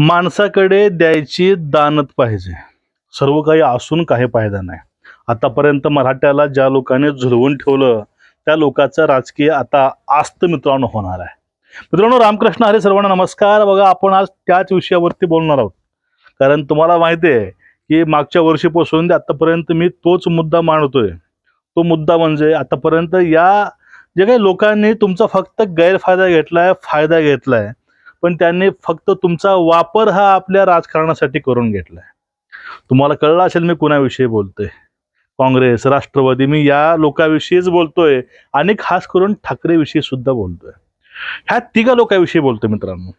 माणसाकडे द्यायची दानत पाहिजे. सर्व काही असून काही फायदा नाही. आतापर्यंत मराठ्याला ज्या लोकांनी झुलवून ठेवलं त्या लोकांचं राजकीय आता आस्त मित्रांनो होणार आहे. मित्रांनो रामकृष्ण हरे सर्वांना नमस्कार. बघा आपण आज त्याच विषयावरती बोलणार आहोत. कारण तुम्हाला माहिती आहे की मागच्या वर्षीपासून आतापर्यंत मी तोच मुद्दा मांडतोय. तो मुद्दा म्हणजे आतापर्यंत या जे काही लोकांनी तुमचा फक्त गैरफायदा घेतलाय फायदा घेतलाय पण त्यांनी फक्त तुमचा वापर हा आपल्या राजकारणासाठी करून घेतलाय. तुम्हाला कळलं असेल मी कुणाविषयी बोलतोय? काँग्रेस राष्ट्रवादी मी या लोकांविषयीच बोलतोय आणि खास करून ठाकरेविषयी सुद्धा बोलतोय. ह्या तिघा लोकांविषयी बोलतोय मित्रांनो.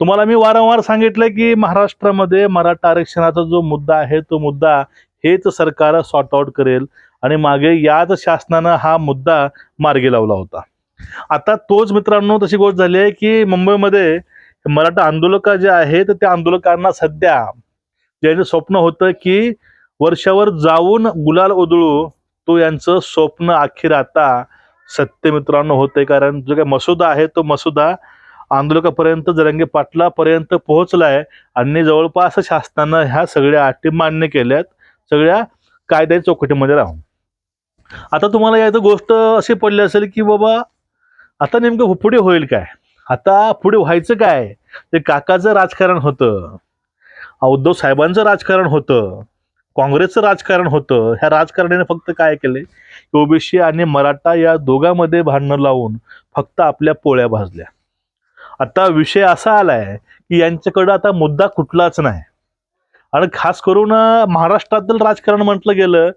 तुम्हाला मी वारंवार सांगितलं की महाराष्ट्रामध्ये मराठा आरक्षणाचा जो मुद्दा आहे तो मुद्दा हेच सरकार सॉर्ट आउट करेल आणि मागे याच शासनानं हा मुद्दा मार्गी लावला होता. आता तोच मित्रांनो तशी गोष्ट झाली आहे की मुंबईमध्ये मराठा आंदोलक जे आहेत त्या आंदोलकांना सध्या ज्यांचं स्वप्न होतं की वर्षावर जाऊन गुलाल उधळू तो यांचं स्वप्न अखेर आता सत्य मित्रांनो होतंय. कारण जो काही मसुदा आहे तो मसुदा आंदोलकापर्यंत जरंगे पाटलापर्यंत पोहोचलाय आणि जवळपास शासनानं ह्या सगळ्या अटी मान्य केल्यात. सगळ्या कायद्या चौकटीमध्ये राहून. आता तुम्हाला याचं गोष्ट अशी पडली असेल की बाबा आता नेमकं पुढे होईल काय? आता पुढे व्हायचं काय? ते काकाचं राजकारण होतं. उद्धव साहेबांचं राजकारण होतं. काँग्रेसचं राजकारण होतं. ह्या राजकारण्याने फक्त काय केले? ओबीसी आणि मराठा या दोघांमध्ये भांडणं लावून फक्त आपल्या पोळ्या भाजल्या. आता विषय असा आलाय की यांच्याकडं आता मुद्दा कुठलाच नाही. आणि खास करून महाराष्ट्रातलं महाराष्ट्रातील राजकारण म्हटलं गेलं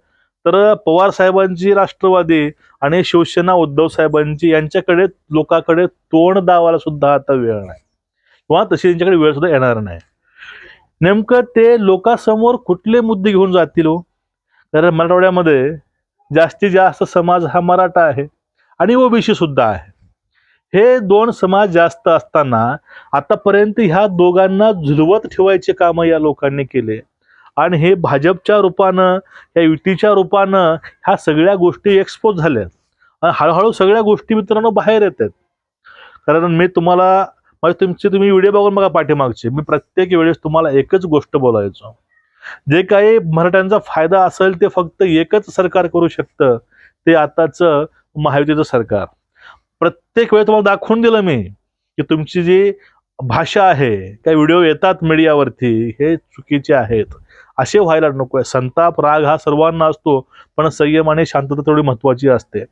तर पवार साहेबांची राष्ट्रवादी आणि शिवसेना उद्धव साहेबांची यांच्याकडे लोकांकडे तोंड दावायला सुद्धा आता वेळ नाही. किंवा तशी त्यांच्याकडे वेळ सुद्धा येणार नाही. नेमकं ते लोकांसमोर कुठले मुद्दे घेऊन जातील हो? कारण मराठवाड्यामध्ये जास्तीत जास्त समाज हा मराठा आहे आणि ओबीसी सुद्धा आहे. हे दोन समाज जास्त असताना आतापर्यंत ह्या दोघांना झुलवत ठेवायचे कामं या लोकांनी केले. आणि हे भाजपच्या रूपानं या युतीच्या रूपानं ह्या सगळ्या गोष्टी एक्सपोज झाल्या. आणि हळूहळू सगळ्या गोष्टी मित्रांनो बाहेर येतात कारण मी तुम्हाला म्हणजे तुमचे तुम्ही व्हिडिओ बघून बघा पाठीमागचे. मी प्रत्येक वेळेस तुम्हाला एकच गोष्ट बोलायचो. जे काही मराठ्यांचा फायदा असेल ते फक्त एकच सरकार करू शकतं ते आताचं महायुतीचं सरकार. प्रत्येक वेळेस तुम्हाला दाखवून दिलं मी की तुमची जी भाषा आहे काही व्हिडिओ येतात मीडियावरती हे चुकीचे आहेत. असे व्हायला नको आहे. संताप राग हा सर्वांना असतो पण संयम आणि शांतता तेवढी महत्वाची असते.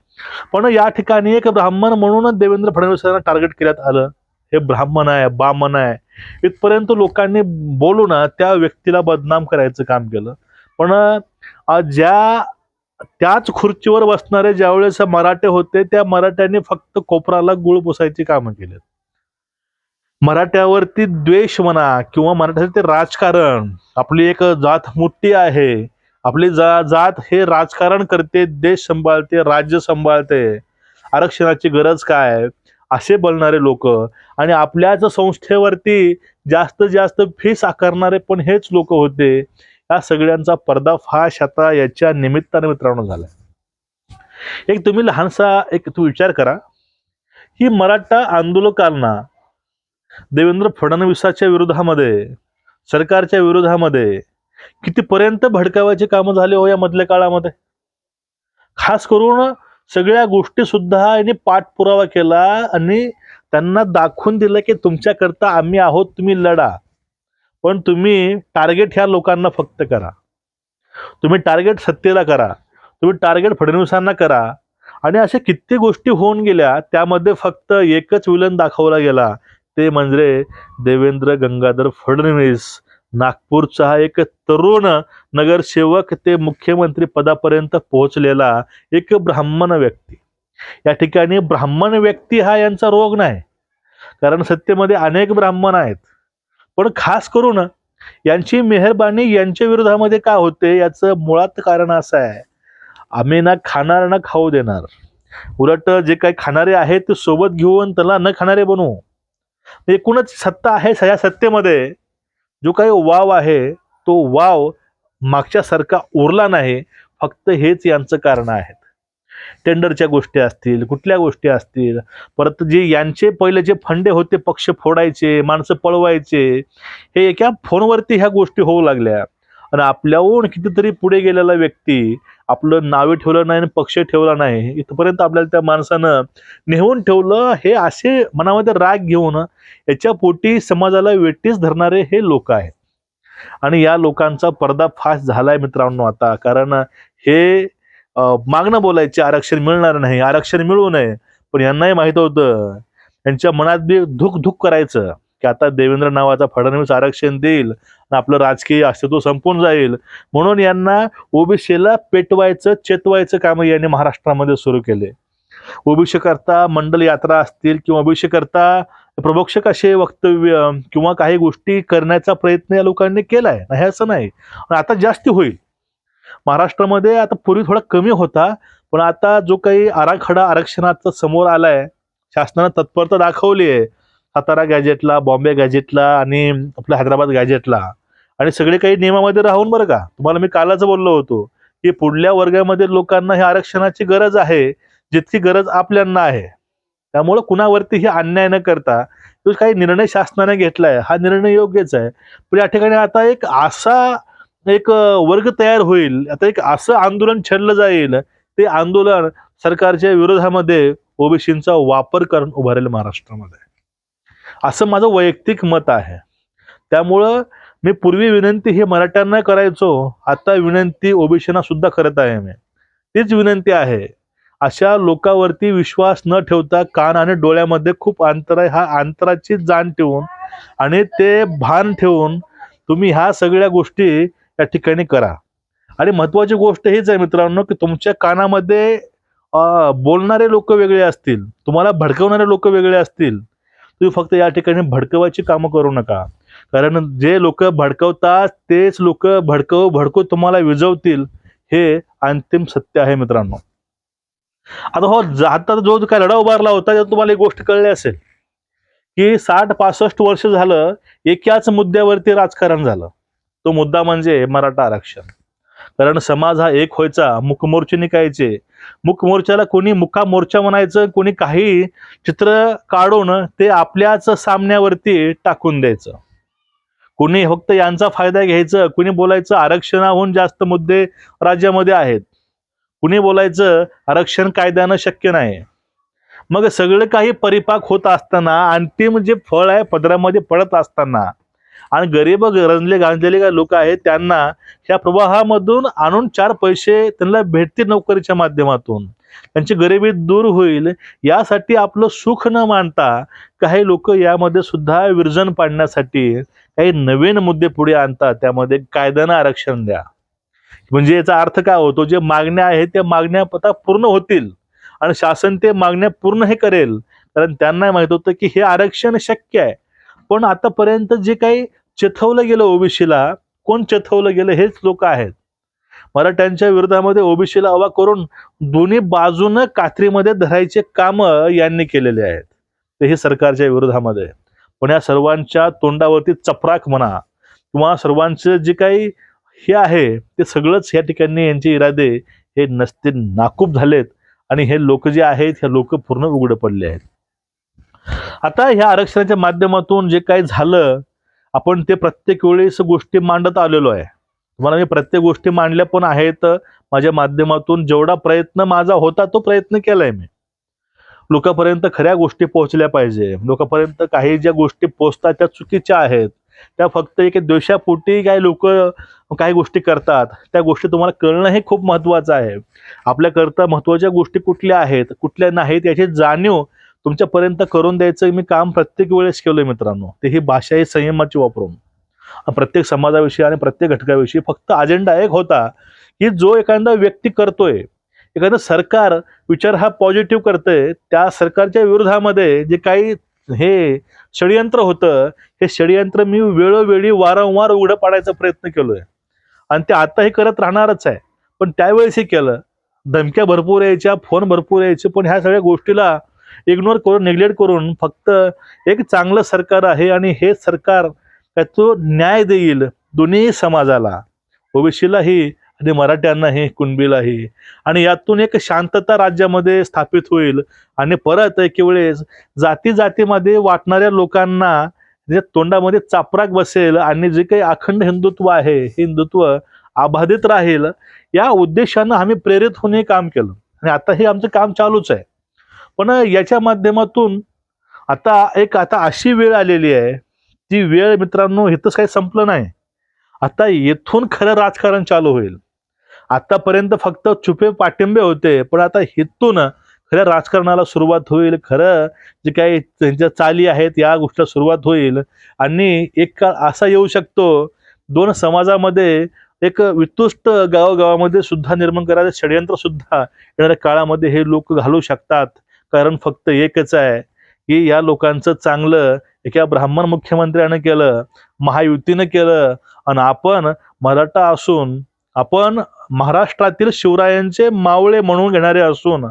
पण या ठिकाणी एक ब्राह्मण म्हणूनच देवेंद्र फडणवीस यांना टार्गेट केल्यात आलं. हे ब्राह्मण आहे बामण आहे. इथपर्यंत लोकांनी बोलून त्या व्यक्तीला बदनाम करायचं काम केलं. पण ज्या त्याच खुर्चीवर बसणारे ज्यावेळेस मराठे होते त्या मराठ्यांनी फक्त कोपराला गुळ पुसायची कामं केलेत. मराठ्यावरती द्वेष म्हणा किंवा मराठ्याचं ते राजकारण. आपली एक जात मोठी आहे. आपली जा जात हे राजकारण करते देश सांभाळते राज्य सांभाळते. आरक्षणाची गरज काय? असे बोलणारे लोक आणि आपल्याच संस्थेवरती जास्त जास्त फीस आकारणारे पण हेच लोक होते. या सगळ्यांचा पर्दाफाश आता याच्या निमित्ताने मित्रांनो झाला. एक तुम्ही लहानसा एक तू विचार करा. ही मराठा आंदोलकांना देवेंद्र फडणवीसाच्या विरोधामध्ये सरकारच्या विरोधामध्ये कितीपर्यंत भडकावायची कामं झाले हो या मधल्या काळामध्ये? खास करून सगळ्या गोष्टी सुद्धा यांनी पाठपुरावा केला आणि त्यांना दाखवून दिलं की तुमच्याकरता आम्ही आहोत तुम्ही लढा. पण तुम्ही टार्गेट ह्या लोकांना फक्त करा. तुम्ही टार्गेट सत्तेला करा. तुम्ही टार्गेट फडणवीसांना करा. आणि अशा किती गोष्टी होऊन गेल्या त्यामध्ये फक्त एकच विलन दाखवला गेला ते म्हणजे देवेंद्र गंगाधर फडणवीस. नागपूरचा हा एक तरुण नगरसेवक ते मुख्यमंत्री पदापर्यंत पोहोचलेला एक ब्राह्मण व्यक्ती. या ठिकाणी ब्राह्मण व्यक्ती हा यांचा रोग नाही. कारण सत्तेमध्ये अनेक ब्राह्मण आहेत. पण खास करून यांची मेहरबानी यांच्या विरोधामध्ये का होते याचं मुळात कारण असं आहे. आम्ही ना खाणार ना खाऊ देणार. उलट जे काही खाणारे आहेत ते सोबत घेऊन त्याला न खाणारे बनवू. म्हणजे एकूणच सत्ता आहे या सत्तेमध्ये. जो काही वाव आहे तो वाव मागच्यासारखा उरला नाही. फक्त हेच यांचं कारण आहेत. टेंडरच्या गोष्टी असतील कुठल्या गोष्टी असतील परत जे यांचे पहिले जे फंडे होते पक्ष फोडायचे माणसं पळवायचे हे एका फोनवरती ह्या गोष्टी होऊ लागल्या. आणि आपल्याहून कितीतरी पुढे गेलेला व्यक्ती आपलं नावे ठेवलं नाही आणि पक्ष ठेवला नाही इथपर्यंत आपल्याला त्या माणसानं नेहून ठेवलं हे असे मनामध्ये राग घेऊन याच्या पोटी समाजाला वेटीस धरणारे हे लोक आहेत. आणि या लोकांचा पर्दाफाश झालाय मित्रांनो आता कारण हे मागणं बोलायचे आरक्षण मिळणार नाही आरक्षण मिळू नये पण यांनाही माहीत होतं यांच्या मनात बी धुक धुक करायचं की आता देवेंद्र नावाचा फडणवीस आरक्षण देईल आपलं राजकीय अस्तित्व संपून जाईल. म्हणून यांना ओबीसीला पेटवायचं चेतवायचं काम यांनी महाराष्ट्रामध्ये सुरू केले. ओबीसी करता मंडल यात्रा असतील किंवा ओबीसी करता प्रभोक्षक असे वक्तव्य किंवा काही गोष्टी करण्याचा प्रयत्न या लोकांनी केलाय. नाही असं नाही. आता जास्ती होईल. महाराष्ट्रामध्ये आता पूर्वी थोडा कमी होता पण आता जो काही आराखडा आरक्षणाचा समोर आलाय शासनानं तत्परता दाखवली आहे सातारा गॅजेटला बॉम्बे गॅजेटला आणि आपल्या हैदराबाद गॅजेटला आणि सगळे काही नियमामध्ये राहून बरं का. तुम्हाला मी कालच बोललो होतो की पुढल्या वर्गामध्ये लोकांना हे आरक्षणाची गरज आहे जितकी गरज आपल्यांना आहे. त्यामुळं कुणावरती हे अन्याय न करता तो काही निर्णय शासनाने घेतलाय हा निर्णय योग्यच आहे. पण या ठिकाणी आता एक असा एक वर्ग तयार होईल. आता एक असं आंदोलन छेडलं जाईल. ते आंदोलन सरकारच्या विरोधामध्ये ओबीसींचा वापर करून उभारेल महाराष्ट्रामध्ये. असं माझं वैयक्तिक मत आहे. त्यामुळं मी पूर्वी विनंती ही मराठ्यांना करायचो आता विनंती ओबीसीना सुद्धा करत आहे मी. तीच विनंती आहे. अशा लोकांवरती विश्वास न ठेवता कान आणि डोळ्यामध्ये खूप अंतर आहे. हा अंतराची जाण ठेवून आणि ते भान ठेवून तुम्ही ह्या सगळ्या गोष्टी या ठिकाणी करा. आणि महत्वाची गोष्ट हीच आहे मित्रांनो की तुमच्या कानामध्ये बोलणारे लोक वेगळे असतील तुम्हाला भडकवणारे लोक वेगळे असतील तुम्ही फक्त या ठिकाणी भडकवायची कामं करू नका. कारण जे लोक भडकवतात तेच लोक भडकव भडकव तुम्हाला विजवतील हे अंतिम सत्य आहे मित्रांनो. आता हो आता जो काय लढा उभारला होता त्यात तुम्हाला एक गोष्ट कळली असेल. की साठ पासष्ट वर्ष झालं एकाच मुद्द्यावरती राजकारण झालं. तो मुद्दा म्हणजे मराठा आरक्षण. कारण समाज हा एक व्हायचा मुकमोर्चे मुख मोर्चाला कोणी मुका मोर्चा म्हणायचं कोणी काही चित्र काढून ते आपल्याच सामन्यावरती टाकून द्यायचं. कुणी फक्त यांचा फायदा घ्यायचं कुणी बोलायचं आरक्षणाहून जास्त मुद्दे राज्यामध्ये आहेत. कुणी बोलायचं आरक्षण कायद्यानं शक्य नाही. मग सगळं काही परिपाक होत असताना अंतिम जे फळ आहे पदरामध्ये पडत असताना आणि गरीब गरजले गांजलेले काही लोक आहेत त्यांना ह्या प्रवाहामधून आणून चार पैसे त्यांना भेटतील नोकरीच्या माध्यमातून. त्यांची गरिबी दूर होईल. यासाठी आपलं सुख न मानता काही लोक यामध्ये सुद्धा विरजन पाडण्यासाठी काही नवीन मुद्दे पुढे आणतात. त्यामध्ये कायद्यानं आरक्षण द्या. म्हणजे याचा अर्थ काय होतो? जे मागण्या आहेत त्या मागण्या पता पूर्ण होतील. आणि शासन ते मागण्या पूर्ण हे करेल. कारण त्यांना माहीत होतं की हे आरक्षण शक्य आहे. पण आतापर्यंत जे काही चेथवलं गेलं ओबीसीला कोण चेथवलं गेलं हेच लोक आहेत. मराठ्यांच्या विरोधामध्ये ओबीसीला हवा करून दोन्ही बाजूनं कात्रीमध्ये धरायचे काम यांनी केलेले आहेत. ते हे सरकारच्या विरोधामध्ये. पण या सर्वांच्या तोंडावरती चपराक म्हणा किंवा सर्वांचं जे काही हे आहे ते सगळंच या ठिकाणी यांचे इरादे हे नसते नाकूप झालेत आणि हे लोक जे आहेत हे लोक पूर्ण उघडे पडले आहेत. आता ह्या आरक्षणाच्या माध्यमातून जे काही झालं आपण ते प्रत्येक वेळेस गोष्टी मांडत आलेलो आहे. तुम्हाला मी प्रत्येक गोष्टी मांडल्या पण आहेत माझ्या माध्यमातून जेवढा प्रयत्न माझा होता तो प्रयत्न केलाय मी. लोकांपर्यंत खऱ्या गोष्टी पोहोचल्या पाहिजे. लोकांपर्यंत काही ज्या गोष्टी पोहोचतात त्या चुकीच्या आहेत. त्या फक्त एक द्वेषापोटी काही लोक काही गोष्टी करतात. त्या गोष्टी तुम्हाला कळणं हे खूप महत्वाचं आहे. आपल्याकरता महत्त्वाच्या गोष्टी कुठल्या आहेत कुठल्या नाहीत याची जाणीव तुमच्यापर्यंत करून द्यायचं मी काम प्रत्येक वेळेस केलंय मित्रांनो. ते ही भाषा ही संयमाची वापरून. प्रत्येक समाजाविषयी आणि प्रत्येक घटकाविषयी फक्त अजेंडा एक होता की जो एखादा व्यक्ती करतोय एखादं सरकार विचार हा पॉझिटिव्ह करतंय त्या सरकारच्या विरोधामध्ये जे काही हे षडयंत्र होतं हे षडयंत्र मी वेळोवेळी वारंवार उघडं पाडायचा प्रयत्न केलोय. आणि ते आताही करत राहणारच आहे. पण त्यावेळेस हे केलं. धमक्या भरपूर यायच्या फोन भरपूर यायचे पण ह्या सगळ्या गोष्टीला इग्नोर करून निग्लेक्ट करून फक्त एक चांगलं सरकार आहे आणि हे सरकार तो न्याय देईल दोन्ही समाजाला. ओबीसीलाही आणि मराठ्यांनाही कुणबीलाही आणि यातून एक शांतता राज्यामध्ये स्थापित होईल आणि परत एक वेळेस जाती जातीमध्ये वाटणाऱ्या लोकांना जे तोंडामध्ये चापराक बसेल आणि जे काही अखंड हिंदुत्व आहे हे हिंदुत्व अबाधित राहील या उद्देशानं आम्ही प्रेरित होऊन हे काम केलं. आणि आता हे आमचं काम चालूच आहे. पण याच्या माध्यमातून आता एक आता अशी वेळ आलेली आहे ती वेळ मित्रांनो इथंच काही संपलं नाही. आता येथून खरं राजकारण चालू होईल. आतापर्यंत फक्त छुपे पाठिंबे होते पण आता हेतून खऱ्या राजकारणाला सुरुवात होईल. खरं जे काही त्यांच्या चाली आहेत या गोष्टीला सुरुवात होईल. आणि एक काळ असा येऊ शकतो दोन समाजामध्ये एक वितुष्ट गावागावामध्ये सुद्धा निर्माण करायचं षडयंत्र सुद्धा येणाऱ्या काळामध्ये हे लोक घालू शकतात. कारण फक्त एकच आहे की या लोकांचं चांगलं एका ब्राह्मण मुख्यमंत्र्यानं केलं महायुतीनं केलं आणि आपण मराठा असून आपण महाराष्ट्रातील शिवरायांचे मावळे म्हणून घेणारे असून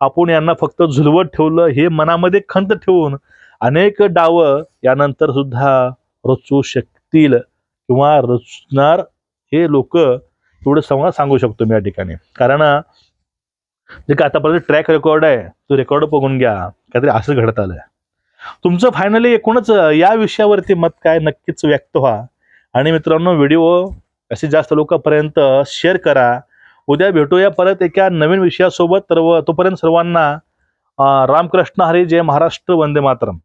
आपण यांना फक्त झुलवत ठेवलं हे मनामध्ये खंत ठेवून अनेक डावं यानंतर सुद्धा रचू शकतील किंवा रचणार हे लोक एवढं सगळं सांगू शकतो मी या ठिकाणी. कारण जे का आतापर्यंत ट्रॅक रेकॉर्ड आहे तो रेकॉर्ड बघून घ्या. काहीतरी असं घडत आलंय. तुमचं फायनली एकूणच या विषयावरती मत काय नक्कीच व्यक्त व्हा. आणि मित्रांनो व्हिडिओ असे जास्त लोकांपर्यंत शेअर करा. उद्या भेटूया परत एका नवीन विषयासोबत. तर व तोपर्यंत सर्वांना रामकृष्ण हरी जय महाराष्ट्र वंदे मातरम.